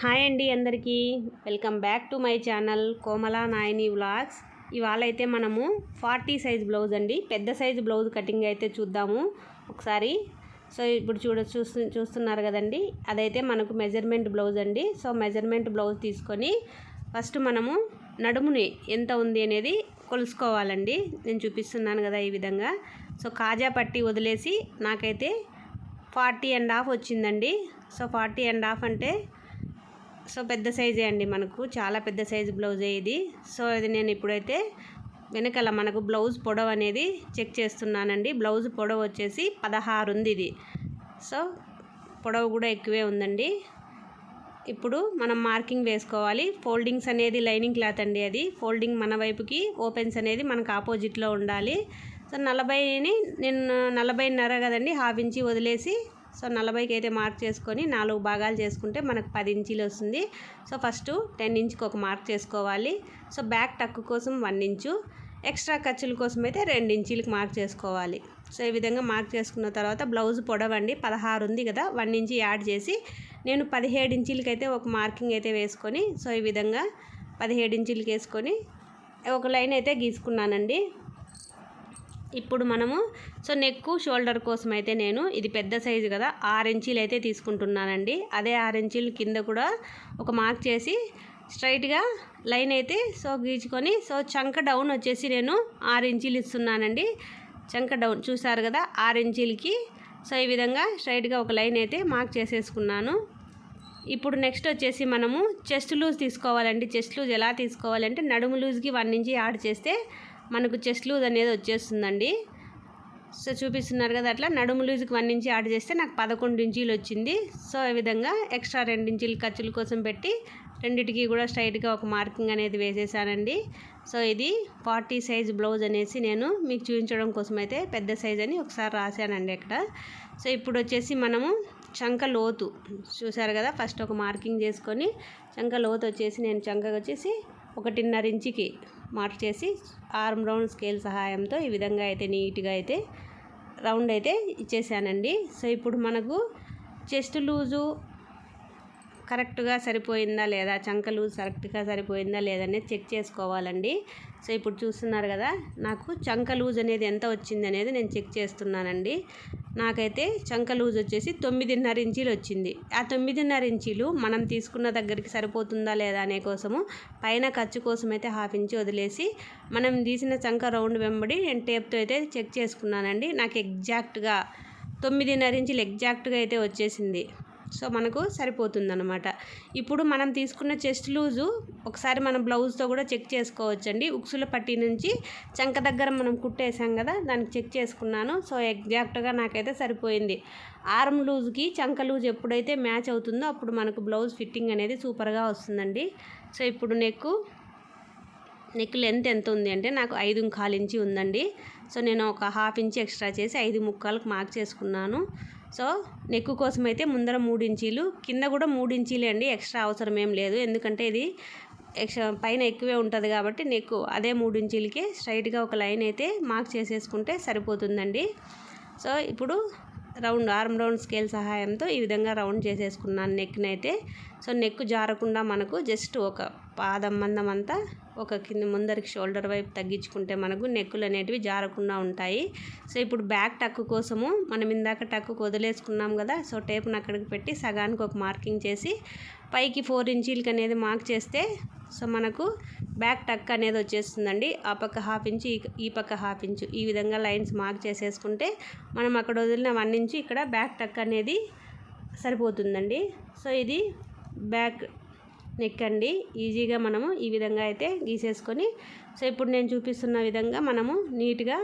Hi అండి అందరికీ. Welcome back to my channel Komala Nayani vlogs. ఇవాళ అయితే మనము ఫార్టీ సైజ్ బ్లౌజ్ అండి. పెద్ద సైజ్ బ్లౌజ్ కటింగ్ అయితే చూద్దాము ఒకసారి. సో ఇప్పుడు చూడ చూస్తు చూస్తున్నారు కదండి. అదైతే మనకు మెజర్మెంట్ బ్లౌజ్ అండి. సో మెజర్మెంట్ బ్లౌజ్ తీసుకొని ఫస్ట్ మనము నడుముని ఎంత ఉంది అనేది కొలుసుకోవాలండి. నేను చూపిస్తున్నాను కదా ఈ విధంగా. సో కాజా పట్టి వదిలేసి నాకైతే ఫార్టీ అండ్ హాఫ్ వచ్చిందండి. సో ఫార్టీ అండ్ హాఫ్ అంటే సో పెద్ద సైజే అండి మనకు. చాలా పెద్ద సైజు బ్లౌజే ఇది. సో ఇది నేను ఇప్పుడైతే వెనకాల మనకు బ్లౌజ్ పొడవు అనేది చెక్ చేస్తున్నానండి. బ్లౌజ్ పొడవు వచ్చేసి పదహారు ఉంది ఇది. సో పొడవు కూడా ఎక్కువే ఉందండి. ఇప్పుడు మనం మార్కింగ్ వేసుకోవాలి. ఫోల్డింగ్స్ అనేది లైనింగ్ క్లాత్ అండి అది. ఫోల్డింగ్ మన వైపుకి ఓపెన్స్ అనేది మనకు ఆపోజిట్లో ఉండాలి. సో నలభైని నేను నలభైన్నర కదండి హాఫ్ ఇంచి వదిలేసి సో నలభైకి అయితే మార్క్ చేసుకొని నాలుగు భాగాలు చేసుకుంటే మనకు పది ఇంచీలు వస్తుంది. సో ఫస్ట్ టెన్ ఇంచ్కి ఒక మార్క్ చేసుకోవాలి. సో బ్యాక్ టక్కు కోసం వన్ ఇంచు ఎక్స్ట్రా ఖర్చుల కోసం అయితే రెండు ఇంచీలకు మార్క్ చేసుకోవాలి. సో ఈ విధంగా మార్క్ చేసుకున్న తర్వాత బ్లౌజ్ పొడవండి పదహారు ఉంది కదా వన్ ఇంచి యాడ్ చేసి నేను పదిహేడు ఇంచులకైతే ఒక మార్కింగ్ అయితే వేసుకొని సో ఈ విధంగా పదిహేడు ఇంచీలకి వేసుకొని ఒక లైన్ అయితే గీసుకున్నానండి. ఇప్పుడు మనము సో నెక్ షోల్డర్ కోసం అయితే నేను ఇది పెద్ద సైజు కదా ఆరు ఇంచీలు అయితే తీసుకుంటున్నానండి. అదే ఆరు ఇంచీలు కింద కూడా ఒక మార్క్ చేసి స్ట్రైట్గా లైన్ అయితే సో గీచుకొని సో చంక డౌన్ వచ్చేసి నేను ఆరు ఇంచీలు ఇస్తున్నానండి. చంక డౌన్ చూసారు కదా ఆరు ఇంచీలకి. సో ఈ విధంగా స్ట్రైట్గా ఒక లైన్ అయితే మార్క్ చేసేసుకున్నాను. ఇప్పుడు నెక్స్ట్ వచ్చేసి మనము చెస్ట్ లూజ్ తీసుకోవాలండి. చెస్ట్ లూజ్ ఎలా తీసుకోవాలంటే నడుము లూజ్కి వన్ ఇంచి యాడ్ చేస్తే మనకు చెస్ట్ లూజ్ అనేది వచ్చేస్తుందండి. సో చూపిస్తున్నారు కదా అట్లా. నడుము లూజ్కి వన్ ఇంచి యాడ్ చేస్తే నాకు పదకొండు ఇంచీలు వచ్చింది. సో ఈ విధంగా ఎక్స్ట్రా రెండు ఇంచీలు ఖర్చుల కోసం పెట్టి రెండిటికి కూడా స్ట్రైట్గా ఒక మార్కింగ్ అనేది వేసేసానండి. సో ఇది ఫార్టీ సైజ్ బ్లౌజ్ అనేసి నేను మీకు చూపించడం కోసం అయితే పెద్ద సైజ్ అని ఒకసారి రాశానండి ఇక్కడ సో ఇప్పుడు వచ్చేసి మనము చంక లోతు చూసారు కదా ఫస్ట్ ఒక మార్కింగ్ చేసుకొని చంక లోతు వచ్చేసి నేను చంకకు వచ్చేసి ఒకటిన్నర ఇంచుకి మార్క్ చేసి ఆర్మ్ రౌండ్ స్కేల్ సహాయంతో ఈ విధంగా అయితే నీట్గా అయితే రౌండ్ అయితే ఇచ్చేసానండి. సో ఇప్పుడు మనకు చెస్ట్ లూజు కరెక్ట్గా సరిపోయిందా లేదా? చంక లూజ్ కరెక్ట్గా సరిపోయిందా లేదనేది చెక్ చేసుకోవాలండి. సో ఇప్పుడు చూస్తున్నారు కదా నాకు చంక లూజ్ అనేది ఎంత వచ్చింది అనేది నేను చెక్ చేస్తున్నానండి. నాకైతే చంక లూజ్ వచ్చేసి తొమ్మిదిన్నర ఇంచీలు వచ్చింది. ఆ తొమ్మిదిన్నర ఇంచీలు మనం తీసుకున్న దగ్గరికి సరిపోతుందా లేదా అనే కోసము పైన ఖర్చు కోసం అయితే హాఫ్ ఇంచ్ వదిలేసి మనం తీసిన చంక రౌండ్ వెంబడి నేను టేప్తో అయితే చెక్ చేసుకున్నానండి. నాకు ఎగ్జాక్ట్గా తొమ్మిదిన్నర ఇంచులు ఎగ్జాక్ట్గా అయితే వచ్చేసింది. సో మనకు సరిపోతుందన్నమాట. ఇప్పుడు మనం తీసుకున్న చెస్ట్ లూజు ఒకసారి మనం బ్లౌజ్తో కూడా చెక్ చేసుకోవచ్చండి. ఉక్సుల పట్టి నుంచి చంక దగ్గర మనం కుట్టేసాం కదా దానికి చెక్ చేసుకున్నాను. సో ఎగ్జాక్ట్గా నాకైతే సరిపోయింది. ఆర్మ్ లూజ్కి చంక లూజ్ ఎప్పుడైతే మ్యాచ్ అవుతుందో అప్పుడు మనకు బ్లౌజ్ ఫిట్టింగ్ అనేది సూపర్గా వస్తుందండి. సో ఇప్పుడు నెక్ నెక్ లెంత్ ఎంత ఉంది అంటే నాకు ఐదు కాలు ఇంచి ఉందండి. సో నేను ఒక హాఫ్ ఇంచి ఎక్స్ట్రా చేసి ఐదు ముక్కలకు మార్క్ చేసుకున్నాను. సో నెక్ కోసం అయితే ముందర మూడు ఇంచీలు కింద కూడా మూడు ఇంచీలే అండి ఎక్స్ట్రా అవసరం ఏం లేదు. ఎందుకంటే ఇది ఎక్స్ట్రా పైన ఎక్కువే ఉంటుంది కాబట్టి నెక్ అదే మూడు ఇంచీలకి స్ట్రైట్గా ఒక లైన్ అయితే మార్క్ చేసేసుకుంటే సరిపోతుందండి. సో ఇప్పుడు రౌండ్ ఆర్మ్ రౌండ్ స్కేల్ సహాయంతో ఈ విధంగా రౌండ్ చేసేసుకున్నాను నెక్ని అయితే సో నెక్ జారకుండా మనకు జస్ట్ ఒక పాదం మందం అంతా ఒక కింద ముందరికి షోల్డర్ వైపు తగ్గించుకుంటే మనకు నెక్కులు అనేటివి జారకుండా ఉంటాయి. సో ఇప్పుడు బ్యాక్ టక్ కోసము మనం ఇందాక టక్కు వదిలేసుకున్నాం కదా సో టేప్ను అక్కడికి పెట్టి సగానికి ఒక మార్కింగ్ చేసి పైకి ఫోర్ ఇంచీలకి అనేది మార్క్ చేస్తే సో మనకు బ్యాక్ టక్ అనేది వచ్చేస్తుందండి. ఆ పక్క హాఫ్ ఇంచు ఈ పక్క హాఫ్ ఇంచు ఈ విధంగా లైన్స్ మార్క్ చేసేసుకుంటే మనం అక్కడ వదిలిన వన్ ఇంచు ఇక్కడ బ్యాక్ టక్ అనేది సరిపోతుందండి. సో ఇది బ్యాక్ నెక్ అండి. ఈజీగా మనము ఈ విధంగా అయితే గీసేసుకొని సో ఇప్పుడు నేను చూపిస్తున్న విధంగా మనము నీట్గా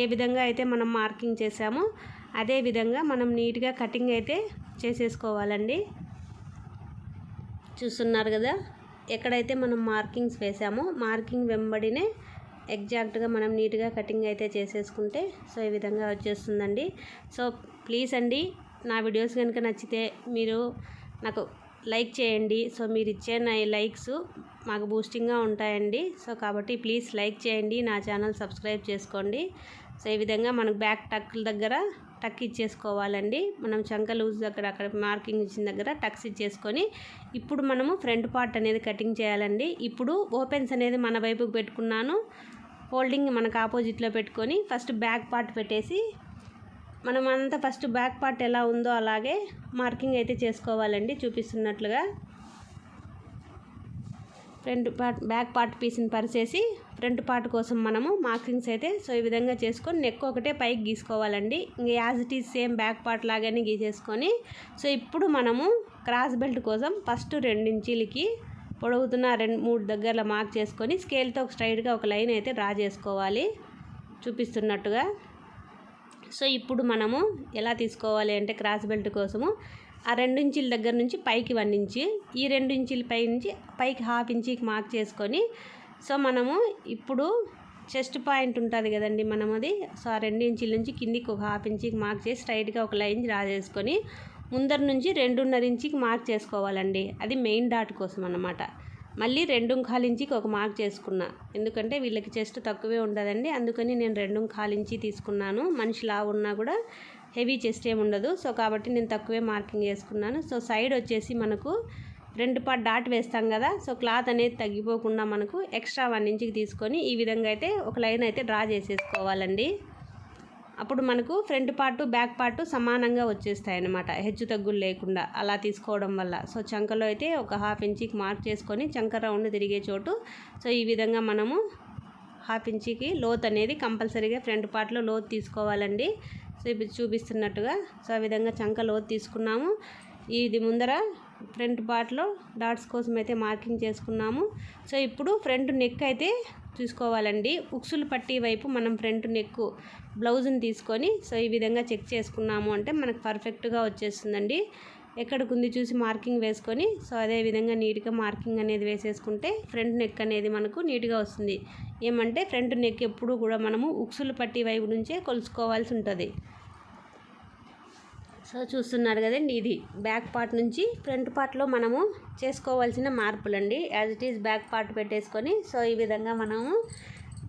ఏ విధంగా అయితే మనం మార్కింగ్ చేసామో అదే విధంగా మనం నీట్గా కటింగ్ అయితే చేసేసుకోవాలండి. చూస్తున్నారు కదా ఎక్కడైతే మనం మార్కింగ్స్ వేసామో మార్కింగ్ వెంబడినే ఎగ్జాక్ట్గా మనం నీట్గా కటింగ్ అయితే చేసేసుకుంటే సో ఈ విధంగా వచ్చేస్తుందండి. సో ప్లీజ్ అండి నా వీడియోస్ కనుక నచ్చితే మీరు నాకు లైక్ చేయండి. సో మీరు ఇచ్చే లైక్స్ మాకు బూస్టింగ్గా ఉంటాయండి. సో కాబట్టి ప్లీజ్ లైక్ చేయండి. నా ఛానల్ సబ్స్క్రైబ్ చేసుకోండి. సో ఈ విధంగా మనకు బ్యాక్ టక్ల దగ్గర టక్ ఇచ్చేసుకోవాలండి. మనం చంక లూజ్ దగ్గర అక్కడ మార్కింగ్ ఇచ్చిన దగ్గర టక్స్ ఇచ్చేసుకొని ఇప్పుడు మనము ఫ్రంట్ పార్ట్ అనేది కటింగ్ చేయాలండి. ఇప్పుడు ఓపెన్స్ అనేది మన వైపుకి పెట్టుకున్నాను. ఫోల్డింగ్ మనకు ఆపోజిట్లో పెట్టుకొని ఫస్ట్ బ్యాక్ పార్ట్ పెట్టేసి మనం అంతా ఫస్ట్ బ్యాక్ పార్ట్ ఎలా ఉందో అలాగే మార్కింగ్ అయితే చేసుకోవాలండి చూపిస్తున్నట్లుగా. ఫ్రంట్ పార్ట్ బ్యాక్ పార్ట్ పీస్ని పరిచేసి ఫ్రంట్ పార్ట్ కోసం మనము మార్కింగ్స్ అయితే సో ఈ విధంగా చేసుకొని నెక్ ఒకటే పైకి గీసుకోవాలండి. ఇంక as it is same back part లాగానే గీసేసుకొని సో ఇప్పుడు మనము క్రాస్ బెల్ట్ కోసం ఫస్ట్ రెండించీలకి పొడవుతున్న రెండు మూడు దగ్గరలో మార్క్ చేసుకొని స్కేల్తో స్ట్రైట్గా ఒక లైన్ అయితే డ్రా చేసుకోవాలి చూపిస్తున్నట్టుగా. సో ఇప్పుడు మనము ఎలా తీసుకోవాలి అంటే క్రాస్ బెల్ట్ కోసము ఆ రెండు ఇంచుల దగ్గర నుంచి పైకి వన్ ఇంచి ఈ రెండు ఇంచుల పై నుంచి పైకి హాఫ్ ఇంచీకి మార్క్ చేసుకొని సో మనము ఇప్పుడు చెస్ట్ పాయింట్ ఉంటుంది కదండి మనం అది సో ఆ రెండు ఇంచుల నుంచి కిందికి ఒక హాఫ్ ఇంచికి మార్క్ చేసి స్ట్రైట్గా ఒక లైన్ డ్రా చేసుకొని ముందర నుంచి రెండున్నర ఇంచికి మార్క్ చేసుకోవాలండి. అది మెయిన్ డాట్ కోసం అన్నమాట. మళ్ళీ రెండు కాలు ఒక మార్క్ చేసుకున్నా. ఎందుకంటే వీళ్ళకి చెస్ట్ తక్కువే ఉండదండి. అందుకని నేను రెండు కాలు ఇంచి తీసుకున్నాను. మనిషి లా ఉన్నా కూడా హెవీ చెస్ట్ ఏమి ఉండదు. సో కాబట్టి నేను తక్కువే మార్కింగ్ చేసుకున్నాను. సో సైడ్ వచ్చేసి మనకు రెండు పార్ట్ డాట్ వేస్తాం కదా. సో క్లాత్ అనేది తగ్గిపోకుండా మనకు ఎక్స్ట్రా వన్ ఇంచుకి తీసుకొని ఈ విధంగా అయితే ఒక లైన్ అయితే డ్రా చేసేసుకోవాలండి. అప్పుడు మనకు ఫ్రంట్ పార్టు బ్యాక్ పార్టు సమానంగా వచ్చేస్తాయి అన్నమాట హెచ్చు తగ్గులు లేకుండా అలా తీసుకోవడం వల్ల. సో చంకలో అయితే ఒక హాఫ్ ఇంచికి మార్క్ చేసుకొని చంక రౌండ్ తిరిగే చోటు. సో ఈ విధంగా మనము హాఫ్ ఇంచికి లోత్ అనేది కంపల్సరీగా ఫ్రంట్ పార్ట్లో లోత్ తీసుకోవాలండి. సో ఇప్పుడు చూపిస్తున్నట్టుగా. సో ఆ విధంగా చంక లోత్ తీసుకున్నాము. ఇది ముందర ఫ్రంట్ పార్ట్లో డాట్స్ కోసం అయితే మార్కింగ్ చేసుకున్నాము. సో ఇప్పుడు ఫ్రంట్ నెక్ అయితే చూసుకోవాలండి. ఉక్సులు పట్టి వైపు మనం ఫ్రంట్ నెక్ బ్లౌజ్ని తీసుకొని సో ఈ విధంగా చెక్ చేసుకున్నాము అంటే మనకు పర్ఫెక్ట్గా వచ్చేస్తుందండి. ఎక్కడికి ఉంది చూసి మార్కింగ్ వేసుకొని సో అదే విధంగా నీట్గా మార్కింగ్ అనేది వేసేసుకుంటే ఫ్రంట్ నెక్ అనేది మనకు నీట్గా వస్తుంది. ఏమంటే ఫ్రంట్ నెక్ ఎప్పుడు కూడా మనము ఉక్సులు పట్టి వైపు నుంచే కొలుసుకోవాల్సి ఉంటుంది. సో చూస్తున్నారు కదండి ఇది బ్యాక్ పార్ట్ నుంచి ఫ్రంట్ పార్ట్లో మనము చేసుకోవాల్సిన మార్పులండి. As it is back part పెట్టేసుకొని సో ఈ విధంగా మనము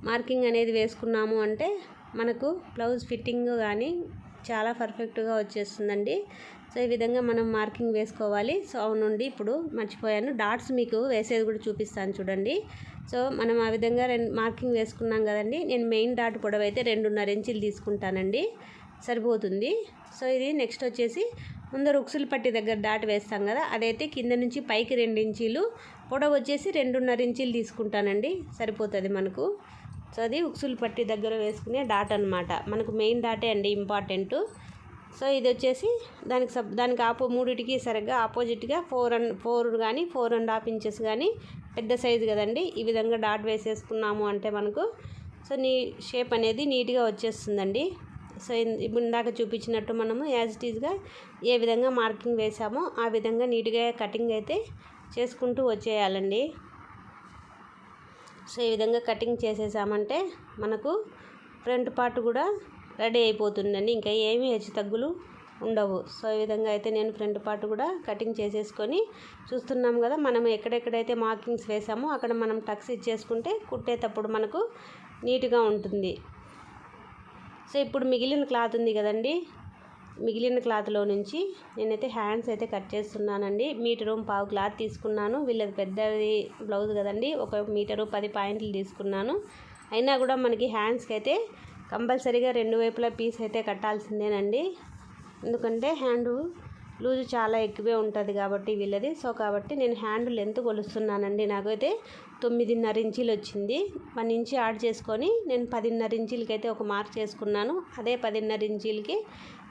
మార్కింగ్ అనేది వేసుకున్నాము అంటే మనకు బ్లౌజ్ ఫిట్టింగ్ కానీ చాలా పర్ఫెక్ట్గా వచ్చేస్తుందండి. సో ఈ విధంగా మనం మార్కింగ్ వేసుకోవాలి. సో అవునండి ఇప్పుడు మర్చిపోయాను. డాట్స్ మీకు వేసేది కూడా చూపిస్తాను చూడండి. సో మనం ఆ విధంగా రెండు మార్కింగ్ వేసుకున్నాం కదండి. నేను మెయిన్ డాట్ పొడవు అయితే రెండున్నర ఇంచులు తీసుకుంటానండి. సరిపోతుంది. సో ఇది నెక్స్ట్ వచ్చేసి ముందర ఉక్సులు పట్టి దగ్గర డాట్ వేస్తాం కదా అదైతే కింద నుంచి పైకి రెండు ఇంచీలు పొడవు వచ్చేసి రెండున్నర ఇంచీలు తీసుకుంటానండి సరిపోతుంది మనకు. సో అది ఉక్సులు పట్టి దగ్గర వేసుకునే డాట్ అనమాట మనకు మెయిన్ డాటే అండి ఇంపార్టెంట్. సో ఇది వచ్చేసి దానికి సబ్ దానికి ఆపో మూడిటికి సరిగ్గా ఆపోజిట్గా ఫోర్ అండ్ ఫోర్ కానీ ఫోర్ అండ్ హాఫ్ ఇంచెస్ కానీ పెద్ద సైజు కదండి ఈ విధంగా డాట్ వేసేసుకున్నాము అంటే మనకు సో నీ షేప్ అనేది నీట్గా వచ్చేస్తుందండి. సో ఇప్పుడు ఇందాక చూపించినట్టు మనము యాజ్ ఇట్ ఈజ్గా ఏ విధంగా మార్కింగ్ వేసామో ఆ విధంగా నీట్గా కటింగ్ అయితే చేసుకుంటూ వచ్చేయాలండి. సో ఈ విధంగా కటింగ్ చేసేసామంటే మనకు ఫ్రంట్ పార్ట్ కూడా రెడీ అయిపోతుందండి. ఇంకా ఏమీ హెచ్చు తగ్గులు ఉండవు. సో ఈ విధంగా అయితే నేను ఫ్రంట్ పార్ట్ కూడా కటింగ్ చేసేసుకొని చూస్తున్నాం కదా మనం ఎక్కడెక్కడైతే మార్కింగ్స్ వేసామో అక్కడ మనం టక్స్ ఇచ్చేసుకుంటే కుట్టేటప్పుడు మనకు నీట్గా ఉంటుంది. సో ఇప్పుడు మిగిలిన క్లాత్ ఉంది కదండి. మిగిలిన క్లాత్లో నుంచి నేనైతే హ్యాండ్స్ అయితే కట్ చేస్తున్నానండి. మీటరు పావు క్లాత్ తీసుకున్నాను. వీళ్ళది పెద్దది బ్లౌజ్ కదండి. ఒక మీటరు పది పాయింట్లు తీసుకున్నాను. అయినా కూడా మనకి హ్యాండ్స్కి అయితే కంపల్సరీగా రెండు వైపులా పీస్ అయితే కట్టాల్సిందేనండి. ఎందుకంటే హ్యాండ్ లూజ్ చాలా ఎక్కువే ఉంటుంది కాబట్టి వీళ్ళది. సో కాబట్టి నేను హ్యాండ్ లెంత్ కొలుస్తున్నానండి. నాకైతే తొమ్మిదిన్నర ఇంచీలు వచ్చింది వన్ ఇంచి యాడ్ చేసుకొని నేను పదిన్నర ఇంచీలకి అయితే ఒక మార్క్ చేసుకున్నాను. అదే పదిన్నర ఇంచీలకి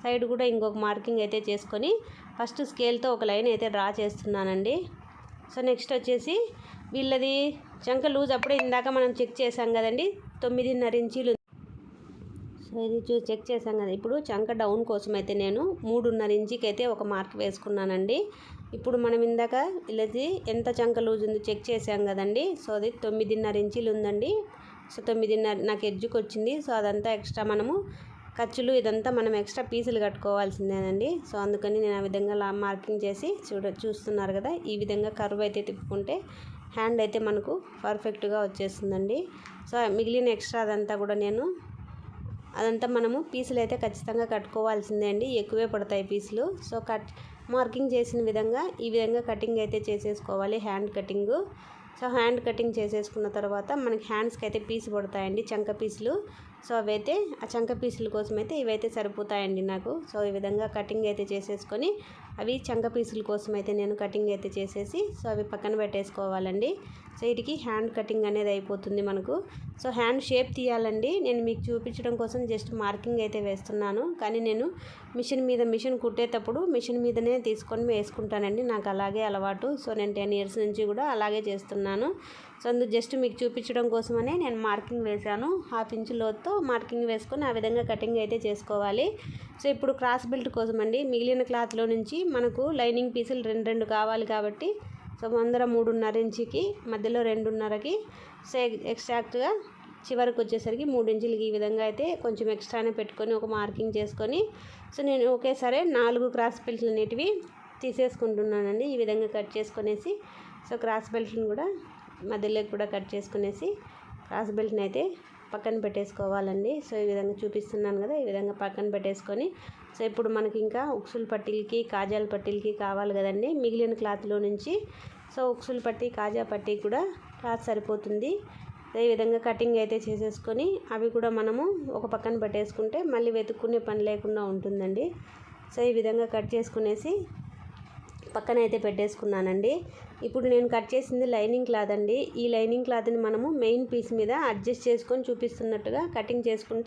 సైడ్ కూడా ఇంకొక మార్కింగ్ అయితే చేసుకొని ఫస్ట్ స్కేల్తో ఒక లైన్ అయితే డ్రా చేస్తున్నానండి. సో నెక్స్ట్ వచ్చేసి వీళ్ళది చంక లూజ్ అప్పుడే ఇందాక మనం చెక్ చేసాం కదండి తొమ్మిదిన్నర ఇంచీలు ఇది చూ చెక్ చేశాం కదా. ఇప్పుడు చంక డౌన్ కోసం అయితే నేను మూడున్నర ఇంచుకి అయితే ఒక మార్క్ వేసుకున్నానండి. ఇప్పుడు మనం ఇందాక ఇలాది ఎంత చంక లూజ్ ఉంది చెక్ చేసాం కదండి. సో అది తొమ్మిదిన్నర ఇంచీలు ఉందండి. సో తొమ్మిదిన్నర నాకు ఎడ్జుకి వచ్చింది. సో అదంతా ఎక్స్ట్రా మనము ఖర్చులు ఇదంతా మనం ఎక్స్ట్రా పీసులు కట్టుకోవాల్సిందేనండి. సో అందుకని నేను ఆ విధంగా లా మార్కింగ్ చేసి చూడ చూస్తున్నారు కదా. ఈ విధంగా కర్వ్ అయితే తిప్పుకుంటే హ్యాండ్ అయితే మనకు పర్ఫెక్ట్గా వచ్చేస్తుందండి. సో మిగిలిన ఎక్స్ట్రా అదంతా కూడా నేను అదంతా మనము పీసులు అయితే ఖచ్చితంగా కట్టుకోవాల్సిందే అండి. ఎక్కువే పడతాయి పీసులు. సో కట్ మార్కింగ్ చేసిన విధంగా ఈ విధంగా కటింగ్ అయితే చేసేసుకోవాలి hand cutting. So hand cutting చేసేసుకున్న తర్వాత మనకి హ్యాండ్స్కి అయితే పీస్ పడతాయండి చంక పీసులు. సో అవైతే ఆ చంక పీసుల కోసం అయితే ఇవైతే సరిపోతాయండి నాకు. సో ఈ విధంగా కటింగ్ అయితే చేసేసుకొని అవి చంక పీసుల కోసం అయితే నేను కటింగ్ అయితే చేసేసి సో అవి పక్కన పెట్టేసుకోవాలండి. సో వీటికి హ్యాండ్ కటింగ్ అనేది అయిపోతుంది మనకు. సో హ్యాండ్ షేప్ తీయాలండి. నేను మీకు చూపించడం కోసం జస్ట్ మార్కింగ్ అయితే వేస్తున్నాను. కానీ నేను మిషన్ మీద మిషన్ కుట్టేటప్పుడు మిషన్ మీదనే తీసుకొని వేసుకుంటానండి. నాకు అలాగే అలవాటు. సో నేను టెన్ ఇయర్స్ నుంచి కూడా అలాగే చేస్తున్నాను. సో అందుకు జస్ట్ మీకు చూపించడం కోసమనే నేను మార్కింగ్ వేశాను. హాఫ్ ఇంచ్ లోతో మార్కింగ్ వేసుకొని ఆ విధంగా కటింగ్ అయితే చేసుకోవాలి. సో ఇప్పుడు క్రాస్ బెల్ట్ కోసం అండి మిగిలిన క్లాత్లో నుంచి మనకు లైనింగ్ పీసులు రెండు రెండు కావాలి కాబట్టి సో ముందర మూడున్నర ఇంచుకి మధ్యలో రెండున్నరకి సో ఎగ్జాక్ట్గా చివరికి వచ్చేసరికి మూడు ఇంచులకి ఈ విధంగా అయితే కొంచెం ఎక్స్ట్రానే పెట్టుకొని ఒక మార్కింగ్ చేసుకొని సో నేను ఒకేసారి నాలుగు క్రాస్ బెల్ట్లు అనేటివి తీసేసుకుంటున్నానండి. ఈ విధంగా కట్ చేసుకునేసి సో క్రాస్ బెల్ట్ని కూడా మధ్యలోకి కూడా కట్ చేసుకునేసి క్రాస్ బెల్ట్ని అయితే పక్కన పెట్టేసుకోవాలండి. సో ఈ విధంగా చూపిస్తున్నాను కదా ఈ విధంగా పక్కన పెట్టేసుకొని సో ఇప్పుడు మనకి ఇంకా ఉక్సుల పట్టీలకి కాజాల పట్టీలకి కావాలి కదండి. మిగిలిన క్లాత్లో నుంచి సో ఉక్సుల పట్టి కాజా పట్టీ కూడా క్లాత్ సరిపోతుంది. ఈ విధంగా కటింగ్ అయితే చేసేసుకొని అవి కూడా మనము ఒక పక్కన పెట్టేసుకుంటే మళ్ళీ వెతుక్కునే పని లేకుండా ఉంటుందండి. సో ఈ విధంగా కట్ చేసుకునేసి పక్కన అయితే పెట్టేసుకున్నానండి. ఇప్పుడు నేను కట్ చేసింది లైనింగ్ క్లాత్ అండి. ఈ లైనింగ్ క్లాత్ని మనము మెయిన్ పీస్ మీద అడ్జస్ట్ చేసుకొని చూపిస్తున్నట్టుగా కటింగ్ చేసుకుంటే